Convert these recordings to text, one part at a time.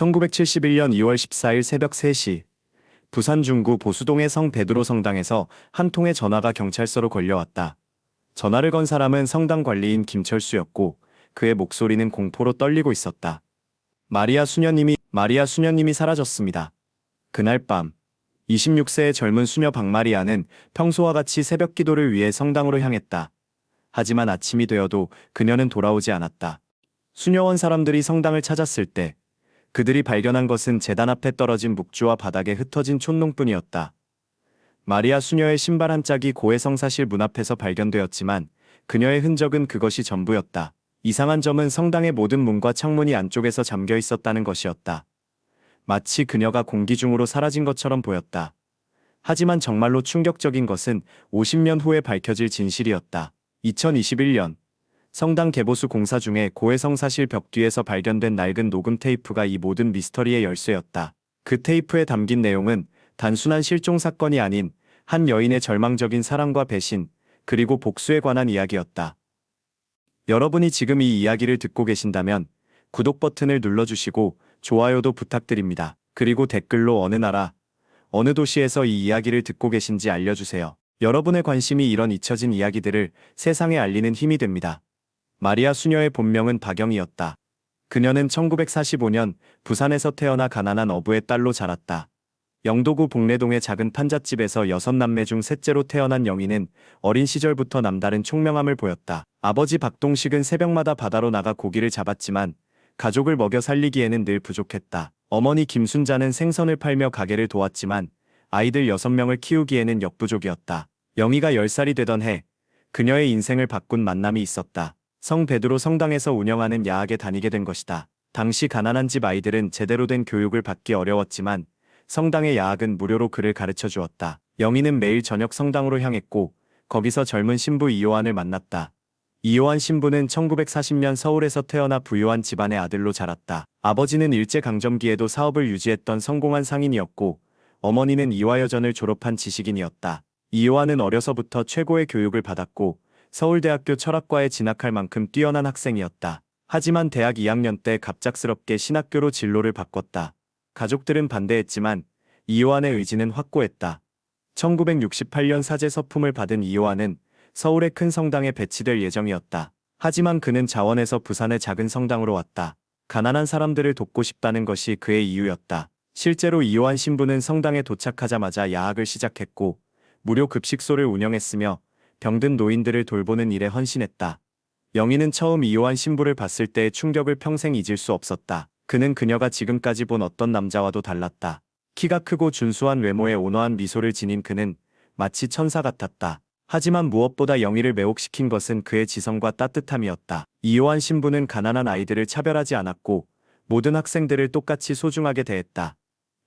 1971년 2월 14일 새벽 3시 부산 중구 보수동의 성 베드로 성당에서 한 통의 전화가 경찰서로 걸려왔다. 전화를 건 사람은 성당 관리인 김철수였고 그의 목소리는 공포로 떨리고 있었다. 마리아 수녀님이 마리아 수녀님이 사라졌습니다. 그날 밤 26세의 젊은 수녀 박마리아는 평소와 같이 새벽 기도를 위해 성당으로 향했다. 하지만 아침이 되어도 그녀는 돌아오지 않았다. 수녀원 사람들이 성당을 찾았을 때 그들이 발견한 것은 재단 앞에 떨어진 묵주와 바닥에 흩어진 촌농뿐이었다. 마리아 수녀의 신발 한 짝이 고해성사실 문 앞에서 발견되었지만 그녀의 흔적은 그것이 전부였다. 이상한 점은 성당의 모든 문과 창문이 안쪽에서 잠겨 있었다는 것이었다. 마치 그녀가 공기 중으로 사라진 것처럼 보였다. 하지만 정말로 충격적인 것은 50년 후에 밝혀질 진실이었다. 2021년 성당 개보수 공사 중에 고해성 사실 벽 뒤에서 발견된 낡은 녹음 테이프가 이 모든 미스터리의 열쇠였다. 그 테이프에 담긴 내용은 단순한 실종 사건이 아닌 한 여인의 절망적인 사랑과 배신, 그리고 복수에 관한 이야기였다. 여러분이 지금 이 이야기를 듣고 계신다면 구독 버튼을 눌러주시고 좋아요도 부탁드립니다. 그리고 댓글로 어느 나라, 어느 도시에서 이 이야기를 듣고 계신지 알려주세요. 여러분의 관심이 이런 잊혀진 이야기들을 세상에 알리는 힘이 됩니다. 마리아 수녀의 본명은 박영이었다. 그녀는 1945년 부산에서 태어나 가난한 어부의 딸로 자랐다. 영도구 복례동의 작은 판잣집에서 여섯 남매 중 셋째로 태어난 영희는 어린 시절부터 남다른 총명함을 보였다. 아버지 박동식은 새벽마다 바다로 나가 고기를 잡았지만 가족을 먹여 살리기에는 늘 부족했다. 어머니 김순자는 생선을 팔며 가게를 도왔지만 아이들 6명을 키우기에는 역부족이었다. 영희가 10살이 되던 해 그녀의 인생을 바꾼 만남이 있었다. 성 베드로 성당에서 운영하는 야학에 다니게 된 것이다. 당시 가난한 집 아이들은 제대로 된 교육을 받기 어려웠지만 성당의 야학은 무료로 그를 가르쳐 주었다. 영희는 매일 저녁 성당으로 향했고 거기서 젊은 신부 이요한을 만났다. 이요한 신부는 1940년 서울에서 태어나 부유한 집안의 아들로 자랐다. 아버지는 일제강점기에도 사업을 유지했던 성공한 상인이었고 어머니는 이화여전을 졸업한 지식인이었다. 이요한은 어려서부터 최고의 교육을 받았고 서울대학교 철학과에 진학할 만큼 뛰어난 학생이었다. 하지만 대학 2학년 때 갑작스럽게 신학교로 진로를 바꿨다. 가족들은 반대했지만 이요한의 의지는 확고했다. 1968년 사제 서품을 받은 이요한은 서울의 큰 성당에 배치될 예정이었다. 하지만 그는 자원에서 부산의 작은 성당으로 왔다. 가난한 사람들을 돕고 싶다는 것이 그의 이유였다. 실제로 이요한 신부는 성당에 도착하자마자 야학을 시작했고 무료 급식소를 운영했으며 병든 노인들을 돌보는 일에 헌신했다. 영희는 처음 이요한 신부를 봤을 때의 충격을 평생 잊을 수 없었다. 그는 그녀가 지금까지 본 어떤 남자와도 달랐다. 키가 크고 준수한 외모에 온화한 미소를 지닌 그는 마치 천사 같았다. 하지만 무엇보다 영희를 매혹시킨 것은 그의 지성과 따뜻함이었다. 이요한 신부는 가난한 아이들을 차별하지 않았고 모든 학생들을 똑같이 소중하게 대했다.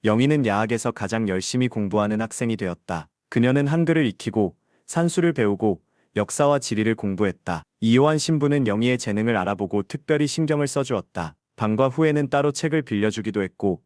영희는 야학에서 가장 열심히 공부하는 학생이 되었다. 그녀는 한글을 익히고 산수를 배우고 역사와 지리를 공부했다. 이요한 신부는 영희의 재능을 알아보고 특별히 신경을 써주었다. 방과 후에는 따로 책을 빌려주기도 했고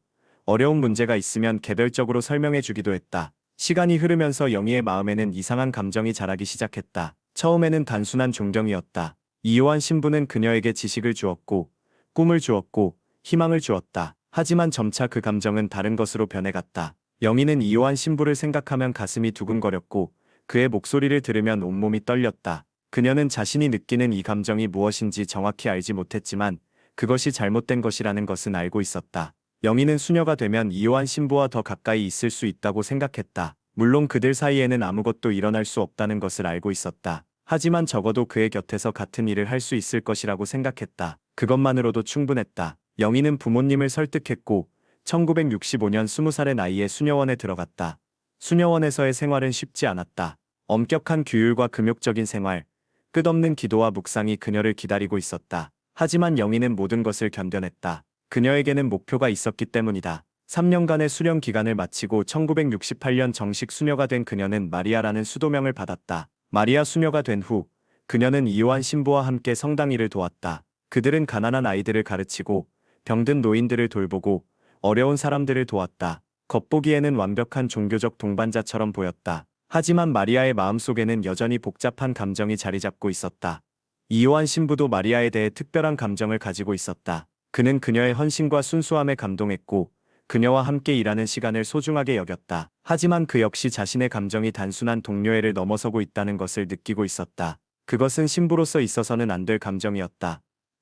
어려운 문제가 있으면 개별적으로 설명해 주기도 했다. 시간이 흐르면서 영희의 마음에는 이상한 감정이 자라기 시작했다. 처음에는 단순한 존경이었다. 이요한 신부는 그녀에게 지식을 주었고 꿈을 주었고 희망을 주었다. 하지만 점차 그 감정은 다른 것으로 변해갔다. 영희는 이요한 신부를 생각하면 가슴이 두근거렸고 그의 목소리를 들으면 온몸이 떨렸다. 그녀는 자신이 느끼는 이 감정이 무엇인지 정확히 알지 못했지만 그것이 잘못된 것이라는 것은 알고 있었다. 영희는 수녀가 되면 이요한 신부와 더 가까이 있을 수 있다고 생각했다. 물론 그들 사이에는 아무것도 일어날 수 없다는 것을 알고 있었다. 하지만 적어도 그의 곁에서 같은 일을 할 수 있을 것이라고 생각했다. 그것만으로도 충분했다. 영희는 부모님을 설득했고 1965년 20살의 나이에 수녀원에 들어갔다. 수녀원에서의 생활은 쉽지 않았다. 엄격한 규율과 금욕적인 생활, 끝없는 기도와 묵상이 그녀를 기다리고 있었다. 하지만 영희는 모든 것을 견뎌냈다. 그녀에게는 목표가 있었기 때문이다. 3년간의 수련 기간을 마치고 1968년 정식 수녀가 된 그녀는 마리아라는 수도명을 받았다. 마리아 수녀가 된 후 그녀는 이요한 신부와 함께 성당 일을 도왔다. 그들은 가난한 아이들을 가르치고 병든 노인들을 돌보고 어려운 사람들을 도왔다. 겉보기에는 완벽한 종교적 동반자처럼 보였다. 하지만 마리아의 마음속에는 여전히 복잡한 감정이 자리 잡고 있었다. 이요한 신부도 마리아에 대해 특별한 감정을 가지고 있었다. 그는 그녀의 헌신과 순수함에 감동했고 그녀와 함께 일하는 시간을 소중하게 여겼다. 하지만 그 역시 자신의 감정이 단순한 동료애를 넘어서고 있다는 것을 느끼고 있었다. 그것은 신부로서 있어서는 안 될 감정이었다.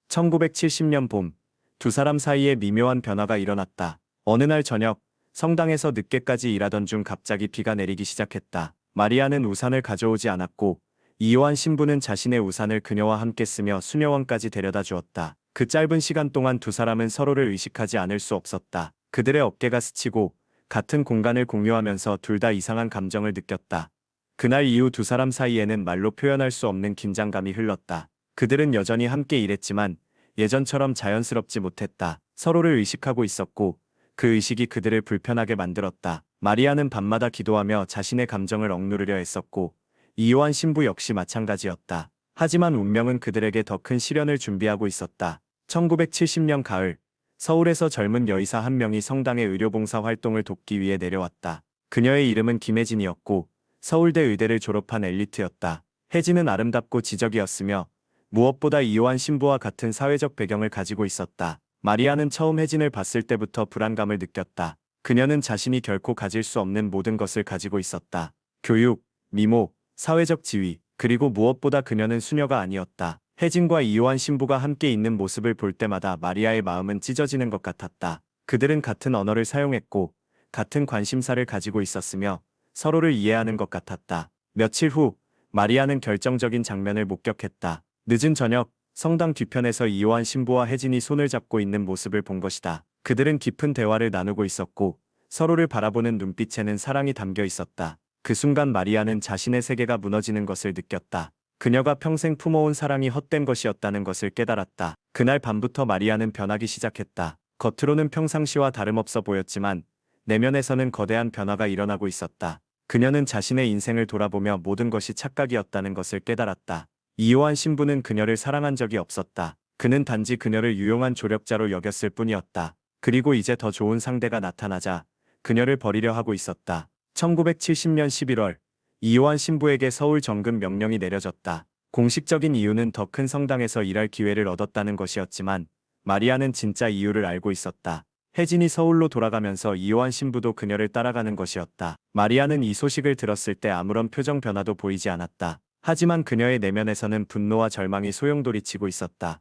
1970년 봄, 두 사람 사이에 미묘한 변화가 일어났다. 어느 날 저녁, 성당에서 늦게까지 일하던 중 갑자기 비가 내리기 시작했다. 마리아는 우산을 가져오지 않았고, 이요한 신부는 자신의 우산을 그녀와 함께 쓰며 수녀원까지 데려다 주었다. 그 짧은 시간 동안 두 사람은 서로를 의식하지 않을 수 없었다. 그들의 어깨가 스치고 같은 공간을 공유하면서 둘 다 이상한 감정을 느꼈다. 그날 이후 두 사람 사이에는 말로 표현할 수 없는 긴장감이 흘렀다. 그들은 여전히 함께 일했지만 예전처럼 자연스럽지 못했다. 서로를 의식하고 있었고 그 의식이 그들을 불편하게 만들었다. 마리아는 밤마다 기도하며 자신의 감정을 억누르려 했었고 이요한 신부 역시 마찬가지였다. 하지만 운명은 그들에게 더 큰 시련을 준비하고 있었다. 1970년 가을 서울에서 젊은 여의사 한 명이 성당의 의료봉사 활동을 돕기 위해 내려왔다. 그녀의 이름은 김혜진이었고 서울대 의대를 졸업한 엘리트였다. 혜진은 아름답고 지적이었으며 무엇보다 이요한 신부와 같은 사회적 배경을 가지고 있었다. 마리아는 처음 혜진을 봤을 때부터 불안감을 느꼈다. 그녀는 자신이 결코 가질 수 없는 모든 것을 가지고 있었다. 교육, 미모, 사회적 지위, 그리고 무엇보다 그녀는 수녀가 아니었다. 혜진과 이요한 신부가 함께 있는 모습을 볼 때마다 마리아의 마음은 찢어지는 것 같았다. 그들은 같은 언어를 사용했고 같은 관심사를 가지고 있었으며 서로를 이해하는 것 같았다. 며칠 후 마리아는 결정적인 장면을 목격했다. 늦은 저녁 성당 뒤편에서 이요한 신부와 혜진이 손을 잡고 있는 모습을 본 것이다. 그들은 깊은 대화를 나누고 있었고 서로를 바라보는 눈빛에는 사랑이 담겨 있었다. 그 순간 마리아는 자신의 세계가 무너지는 것을 느꼈다. 그녀가 평생 품어온 사랑이 헛된 것이었다는 것을 깨달았다. 그날 밤부터 마리아는 변하기 시작했다. 겉으로는 평상시와 다름없어 보였지만 내면에서는 거대한 변화가 일어나고 있었다. 그녀는 자신의 인생을 돌아보며 모든 것이 착각이었다는 것을 깨달았다. 이요한 신부는 그녀를 사랑한 적이 없었다. 그는 단지 그녀를 유용한 조력자로 여겼을 뿐이었다. 그리고 이제 더 좋은 상대가 나타나자 그녀를 버리려 하고 있었다. 1970년 11월 이요한 신부에게 서울 정금 명령이 내려졌다. 공식적인 이유는 더 큰 성당에서 일할 기회를 얻었다는 것이었지만 마리아는 진짜 이유를 알고 있었다. 혜진이 서울로 돌아가면서 이요한 신부도 그녀를 따라가는 것이었다. 마리아는 이 소식을 들었을 때 아무런 표정 변화도 보이지 않았다. 하지만 그녀의 내면에서는 분노와 절망이 소용돌이치고 있었다.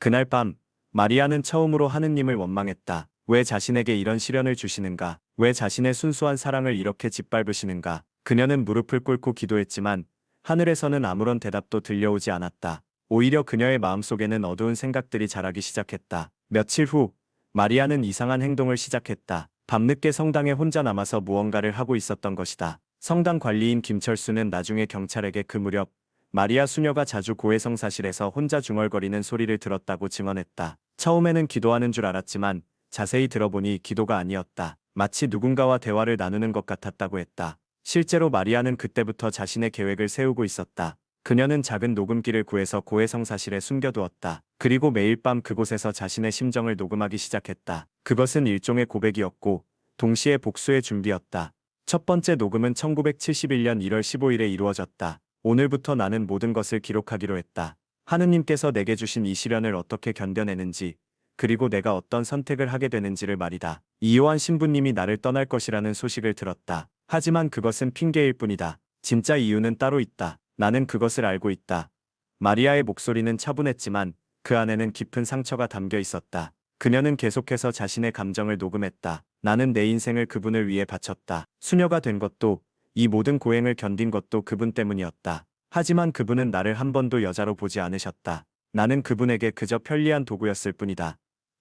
그날 밤 마리아는 처음으로 하느님을 원망했다. 왜 자신에게 이런 시련을 주시는가? 왜 자신의 순수한 사랑을 이렇게 짓밟으시는가? 그녀는 무릎을 꿇고 기도했지만 하늘에서는 아무런 대답도 들려오지 않았다. 오히려 그녀의 마음속에는 어두운 생각들이 자라기 시작했다. 며칠 후 마리아는 이상한 행동을 시작했다. 밤늦게 성당에 혼자 남아서 무언가를 하고 있었던 것이다. 성당 관리인 김철수는 나중에 경찰에게 그 무렵 마리아 수녀가 자주 고해성 사실에서 혼자 중얼거리는 소리를 들었다고 증언했다. 처음에는 기도하는 줄 알았지만 자세히 들어보니 기도가 아니었다. 마치 누군가와 대화를 나누는 것 같았다고 했다. 실제로 마리아는 그때부터 자신의 계획을 세우고 있었다. 그녀는 작은 녹음기를 구해서 고해성 사실에 숨겨두었다. 그리고 매일 밤 그곳에서 자신의 심정을 녹음하기 시작했다. 그것은 일종의 고백이었고 동시에 복수의 준비였다. 첫 번째 녹음은 1971년 1월 15일에 이루어졌다. 오늘부터 나는 모든 것을 기록하기로 했다. 하느님께서 내게 주신 이 시련을 어떻게 견뎌내는지, 그리고 내가 어떤 선택을 하게 되는지를 말이다. 이요한 신부님이 나를 떠날 것이라는 소식을 들었다. 하지만 그것은 핑계일 뿐이다. 진짜 이유는 따로 있다. 나는 그것을 알고 있다. 마리아의 목소리는 차분했지만 그 안에는 깊은 상처가 담겨 있었다. 그녀는 계속해서 자신의 감정을 녹음했다. 나는 내 인생을 그분을 위해 바쳤다. 수녀가 된 것도 이 모든 고행을 견딘 것도 그분 때문이었다. 하지만 그분은 나를 한 번도 여자로 보지 않으셨다. 나는 그분에게 그저 편리한 도구였을 뿐이다.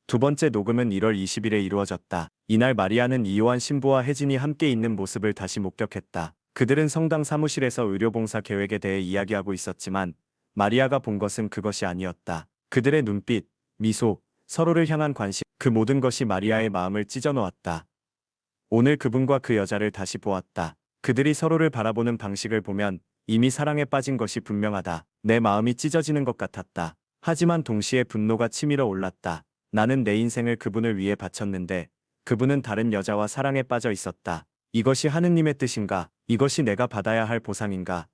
두 번째 녹음은 1월 20일에 이루어졌다. 이날 마리아는 이요한 신부와 혜진이 함께 있는 모습을 다시 목격했다. 그들은 성당 사무실에서 의료봉사 계획에 대해 이야기하고 있었지만 마리아가 본 것은 그것이 아니었다. 그들의 눈빛, 미소, 서로를 향한 관심, 그 모든 것이 마리아의 마음을 찢어놓았다. 오늘 그분과 그 여자를 다시 보았다. 그들이 서로를 바라보는 방식을 보면 이미 사랑에 빠진 것이 분명하다. 내 마음이 찢어지는 것 같았다. 하지만 동시에 분노가 치밀어 올랐다. 나는 내 인생을 그분을 위해 바쳤는데 그분은 다른 여자와 사랑에 빠져 있었다. 이것이 하느님의 뜻인가? 이것이 내가 받아야 할 보상인가?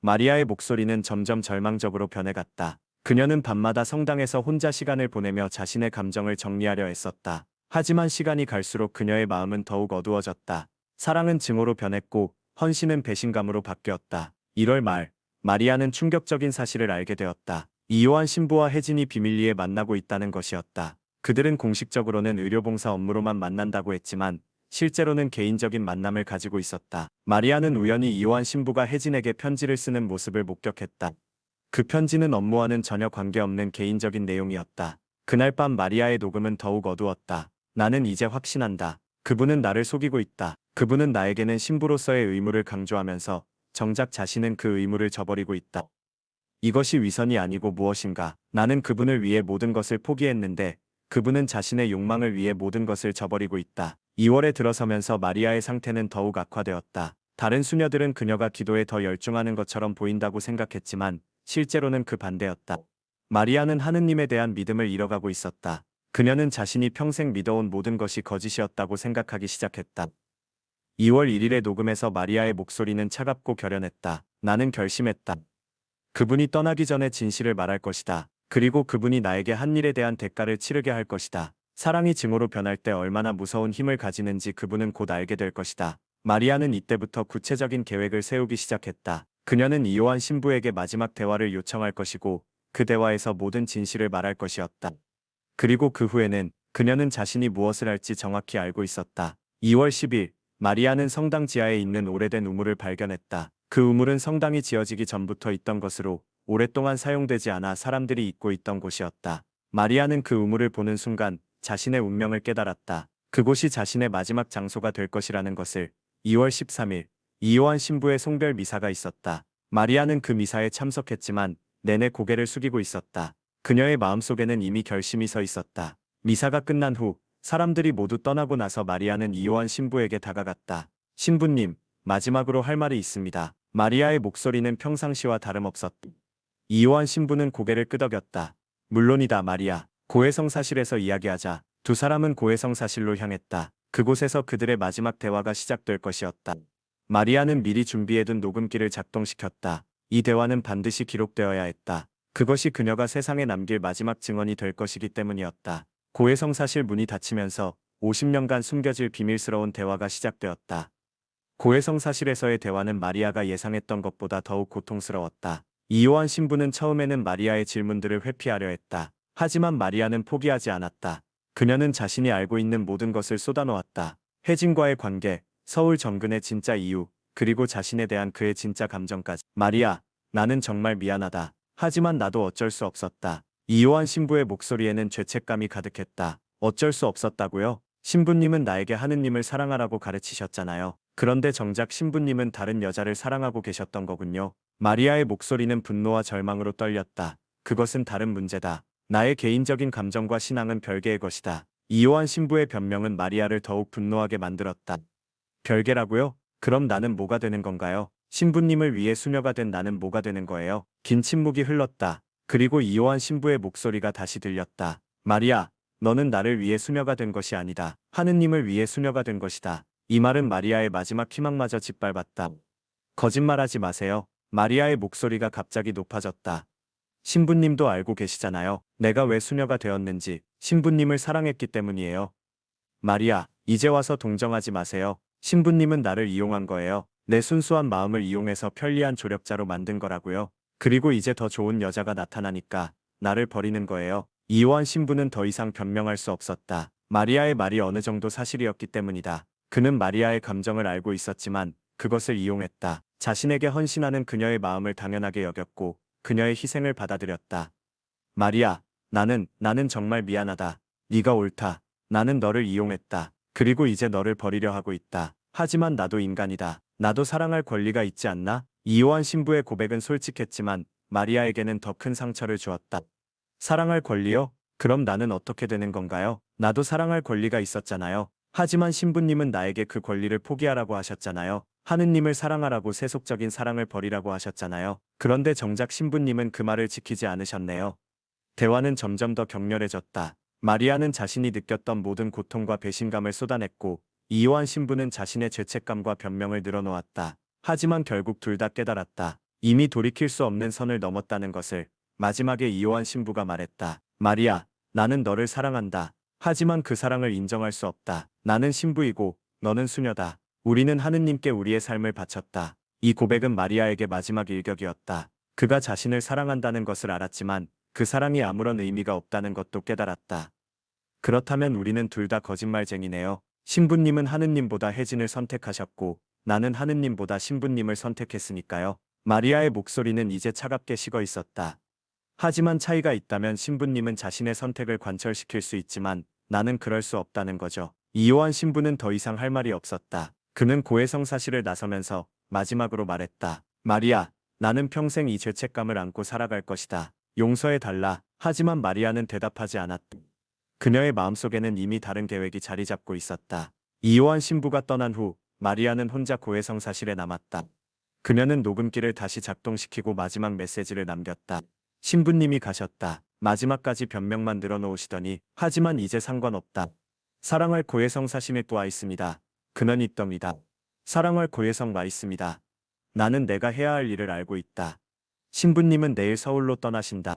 마리아의 목소리는 점점 절망적으로 변해갔다. 그녀는 밤마다 성당에서 혼자 시간을 보내며 자신의 감정을 정리하려 애썼다. 하지만 시간이 갈수록 그녀의 마음은 더욱 어두워졌다. 사랑은 증오로 변했고 헌신은 배신감으로 바뀌었다. 1월 말 마리아는 충격적인 사실을 알게 되었다. 이요한 신부와 혜진이 비밀리에 만나고 있다는 것이었다. 그들은 공식적으로는 의료봉사 업무로만 만난다고 했지만 실제로는 개인적인 만남을 가지고 있었다. 마리아는 우연히 이요한 신부가 혜진에게 편지를 쓰는 모습을 목격했다. 그 편지는 업무와는 전혀 관계없는 개인적인 내용이었다. 그날 밤 마리아의 녹음은 더욱 어두웠다. 나는 이제 확신한다. 그분은 나를 속이고 있다. 그분은 나에게는 신부로서의 의무를 강조하면서 정작 자신은 그 의무를 저버리고 있다. 이것이 위선이 아니고 무엇인가. 나는 그분을 위해 모든 것을 포기했는데 그분은 자신의 욕망을 위해 모든 것을 저버리고 있다. 2월에 들어서면서 마리아의 상태는 더욱 악화되었다. 다른 수녀들은 그녀가 기도에 더 열중하는 것처럼 보인다고 생각했지만 실제로는 그 반대였다. 마리아는 하느님에 대한 믿음을 잃어가고 있었다. 그녀는 자신이 평생 믿어온 모든 것이 거짓이었다고 생각하기 시작했다. 2월 1일의 녹음에서 마리아의 목소리는 차갑고 결연했다. 나는 결심했다. 그분이 떠나기 전에 진실을 말할 것이다. 그리고 그분이 나에게 한 일에 대한 대가를 치르게 할 것이다. 사랑이 증오로 변할 때 얼마나 무서운 힘을 가지는지 그분은 곧 알게 될 것이다. 마리아는 이때부터 구체적인 계획을 세우기 시작했다. 그녀는 이요한 신부에게 마지막 대화를 요청할 것이고 그 대화에서 모든 진실을 말할 것이었다. 그리고 그 후에는 그녀는 자신이 무엇을 할지 정확히 알고 있었다. 2월 10일 마리아는 성당 지하에 있는 오래된 우물을 발견했다. 그 우물은 성당이 지어지기 전부터 있던 것으로 오랫동안 사용되지 않아 사람들이 잊고 있던 곳이었다. 마리아는 그 우물을 보는 순간 자신의 운명을 깨달았다. 그곳이 자신의 마지막 장소가 될 것이라는 것을 2월 13일 이요한 신부의 송별 미사가 있었다. 마리아는 그 미사에 참석했지만 내내 고개를 숙이고 있었다. 그녀의 마음속에는 이미 결심이 서 있었다. 미사가 끝난 후 사람들이 모두 떠나고 나서 마리아는 이요한 신부에게 다가갔다. 신부님, 마지막으로 할 말이 있습니다. 마리아의 목소리는 평상시와 다름없었다. 이요한 신부는 고개를 끄덕였다. 물론이다 마리아. 고해성 사실에서 이야기하자. 두 사람은 고해성 사실로 향했다. 그곳에서 그들의 마지막 대화가 시작될 것이었다. 마리아는 미리 준비해둔 녹음기를 작동시켰다. 이 대화는 반드시 기록되어야 했다. 그것이 그녀가 세상에 남길 마지막 증언이 될 것이기 때문이었다. 고해성 사실 문이 닫히면서 50년간 숨겨질 비밀스러운 대화가 시작되었다. 고해성 사실에서의 대화는 마리아가 예상했던 것보다 더욱 고통스러웠다. 이요한 신부는 처음에는 마리아의 질문들을 회피하려 했다. 하지만 마리아는 포기하지 않았다. 그녀는 자신이 알고 있는 모든 것을 쏟아놓았다. 혜진과의 관계, 서울 정근의 진짜 이유, 그리고 자신에 대한 그의 진짜 감정까지. 마리아, 나는 정말 미안하다. 하지만 나도 어쩔 수 없었다. 이요한 신부의 목소리에는 죄책감이 가득했다. 어쩔 수 없었다고요? 신부님은 나에게 하느님을 사랑하라고 가르치셨잖아요. 그런데 정작 신부님은 다른 여자를 사랑하고 계셨던 거군요. 마리아의 목소리는 분노와 절망으로 떨렸다. 그것은 다른 문제다. 나의 개인적인 감정과 신앙은 별개의 것이다. 이요한 신부의 변명은 마리아를 더욱 분노하게 만들었다. 별개라고요? 그럼 나는 뭐가 되는 건가요? 신부님을 위해 수녀가 된 나는 뭐가 되는 거예요? 긴 침묵이 흘렀다. 그리고 이요한 신부의 목소리가 다시 들렸다. 마리아, 너는 나를 위해 수녀가 된 것이 아니다. 하느님을 위해 수녀가 된 것이다. 이 말은 마리아의 마지막 희망마저 짓밟았다. 거짓말하지 마세요. 마리아의 목소리가 갑자기 높아졌다. 신부님도 알고 계시잖아요. 내가 왜 수녀가 되었는지 신부님을 사랑했기 때문이에요. 마리아, 이제 와서 동정하지 마세요. 신부님은 나를 이용한 거예요. 내 순수한 마음을 이용해서 편리한 조력자로 만든 거라고요. 그리고 이제 더 좋은 여자가 나타나니까 나를 버리는 거예요. 이요한 신부는 더 이상 변명할 수 없었다. 마리아의 말이 어느 정도 사실이었기 때문이다. 그는 마리아의 감정을 알고 있었지만 그것을 이용했다. 자신에게 헌신하는 그녀의 마음을 당연하게 여겼고 그녀의 희생을 받아들였다. 마리아, 나는 나는 정말 미안하다. 네가 옳다. 나는 너를 이용했다. 그리고 이제 너를 버리려 하고 있다. 하지만 나도 인간이다. 나도 사랑할 권리가 있지 않나? 이요한 신부의 고백은 솔직했지만 마리아에게는 더 큰 상처를 주었다. 사랑할 권리요? 그럼 나는 어떻게 되는 건가요? 나도 사랑할 권리가 있었잖아요. 하지만 신부님은 나에게 그 권리를 포기하라고 하셨잖아요. 하느님을 사랑하라고 세속적인 사랑을 버리라고 하셨잖아요. 그런데 정작 신부님은 그 말을 지키지 않으셨네요. 대화는 점점 더 격렬해졌다. 마리아는 자신이 느꼈던 모든 고통과 배신감을 쏟아냈고 이요한 신부는 자신의 죄책감과 변명을 늘어놓았다. 하지만 결국 둘 다 깨달았다. 이미 돌이킬 수 없는 선을 넘었다는 것을 마지막에 이요한 신부가 말했다. 마리아, 나는 너를 사랑한다. 하지만 그 사랑을 인정할 수 없다. 나는 신부이고 너는 수녀다. 우리는 하느님께 우리의 삶을 바쳤다. 이 고백은 마리아에게 마지막 일격이었다. 그가 자신을 사랑한다는 것을 알았지만 그 사랑이 아무런 의미가 없다는 것도 깨달았다. 그렇다면 우리는 둘 다 거짓말쟁이네요. 신부님은 하느님보다 혜진을 선택하셨고 나는 하느님보다 신부님을 선택했으니까요. 마리아의 목소리는 이제 차갑게 식어 있었다. 하지만 차이가 있다면 신부님은 자신의 선택을 관철시킬 수 있지만 나는 그럴 수 없다는 거죠. 이요한 신부는 더 이상 할 말이 없었다. 그는 고해성 사실을 나서면서 마지막으로 말했다. 마리아, 나는 평생 이 죄책감을 안고 살아갈 것이다. 용서해 달라. 하지만 마리아는 대답하지 않았다. 그녀의 마음속에는 이미 다른 계획이 자리 잡고 있었다. 이요한 신부가 떠난 후 마리아는 혼자 고해성 사실에 남았다. 그녀는 녹음기를 다시 작동시키고 마지막 메시지를 남겼다. 신부님이 가셨다. 마지막까지 변명만 늘어놓으시더니 하지만 이제 상관없다. 사랑할 고해성 사심에 또 있습니다. 그는 있답니다. 사랑할 고해성 와 있습니다. 나는 내가 해야 할 일을 알고 있다. 신부님은 내일 서울로 떠나신다.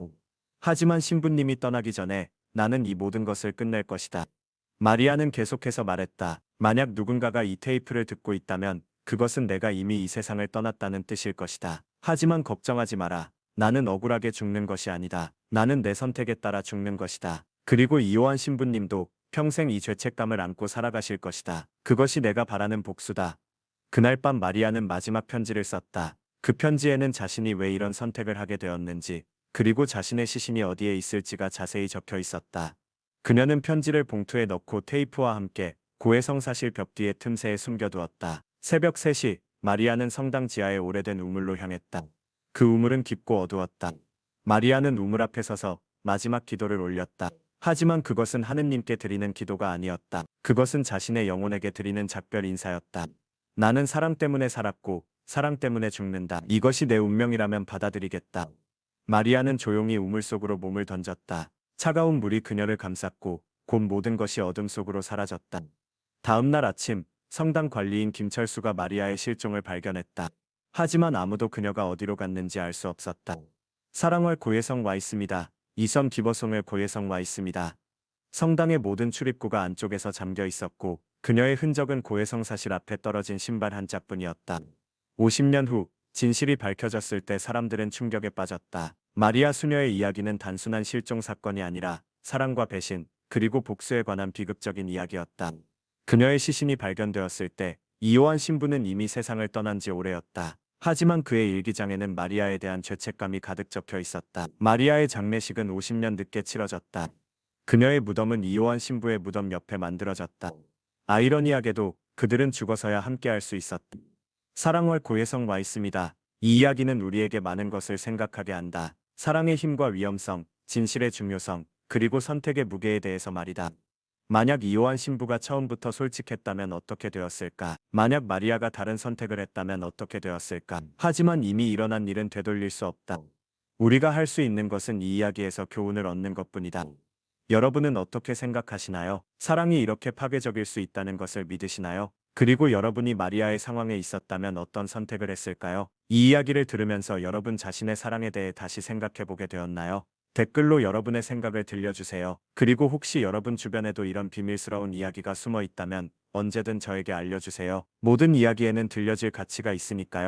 하지만 신부님이 떠나기 전에 나는 이 모든 것을 끝낼 것이다. 마리아는 계속해서 말했다. 만약 누군가가 이 테이프를 듣고 있다면 그것은 내가 이미 이 세상을 떠났다는 뜻일 것이다. 하지만 걱정하지 마라. 나는 억울하게 죽는 것이 아니다. 나는 내 선택에 따라 죽는 것이다. 그리고 이요한 신부님도 평생 이 죄책감을 안고 살아가실 것이다. 그것이 내가 바라는 복수다. 그날 밤 마리아는 마지막 편지를 썼다. 그 편지에는 자신이 왜 이런 선택을 하게 되었는지, 그리고 자신의 시신이 어디에 있을지가 자세히 적혀 있었다. 그녀는 편지를 봉투에 넣고 테이프와 함께 고해성 사실 벽 뒤의 틈새에 숨겨두었다. 새벽 3시, 마리아는 성당 지하의 오래된 우물로 향했다. 그 우물은 깊고 어두웠다. 마리아는 우물 앞에 서서 마지막 기도를 올렸다. 하지만 그것은 하느님께 드리는 기도가 아니었다. 그것은 자신의 영혼에게 드리는 작별 인사였다. 나는 사랑 때문에 살았고 사랑 때문에 죽는다. 이것이 내 운명이라면 받아들이겠다. 마리아는 조용히 우물 속으로 몸을 던졌다. 차가운 물이 그녀를 감쌌고 곧 모든 것이 어둠 속으로 사라졌다. 다음 날 아침 성당 관리인 김철수가 마리아의 실종을 발견했다. 하지만 아무도 그녀가 어디로 갔는지 알 수 없었다. 사랑월 고해성 와 있습니다. 이섬 기버송을 고해성 와 있습니다. 성당의 모든 출입구가 안쪽에서 잠겨 있었고 그녀의 흔적은 고해성 사실 앞에 떨어진 신발 한 짝뿐이었다. 50년 후 진실이 밝혀졌을 때 사람들은 충격에 빠졌다. 마리아 수녀의 이야기는 단순한 실종 사건이 아니라 사랑과 배신 그리고 복수에 관한 비극적인 이야기였다. 그녀의 시신이 발견되었을 때 이요한 신부는 이미 세상을 떠난 지 오래였다. 하지만 그의 일기장에는 마리아에 대한 죄책감이 가득 적혀 있었다. 마리아의 장례식은 50년 늦게 치러졌다. 그녀의 무덤은 이요한 신부의 무덤 옆에 만들어졌다. 아이러니하게도 그들은 죽어서야 함께할 수 있었다. 사랑월 고해성 와 있습니다. 이 이야기는 우리에게 많은 것을 생각하게 한다. 사랑의 힘과 위험성, 진실의 중요성, 그리고 선택의 무게에 대해서 말이다. 만약 이요한 신부가 처음부터 솔직했다면 어떻게 되었을까? 만약 마리아가 다른 선택을 했다면 어떻게 되었을까? 하지만 이미 일어난 일은 되돌릴 수 없다. 우리가 할 수 있는 것은 이 이야기에서 교훈을 얻는 것뿐이다. 여러분은 어떻게 생각하시나요? 사랑이 이렇게 파괴적일 수 있다는 것을 믿으시나요? 그리고 여러분이 마리아의 상황에 있었다면 어떤 선택을 했을까요? 이 이야기를 들으면서 여러분 자신의 사랑에 대해 다시 생각해 보게 되었나요? 댓글로 여러분의 생각을 들려주세요. 그리고 혹시 여러분 주변에도 이런 비밀스러운 이야기가 숨어 있다면 언제든 저에게 알려주세요. 모든 이야기에는 들려질 가치가 있으니까요.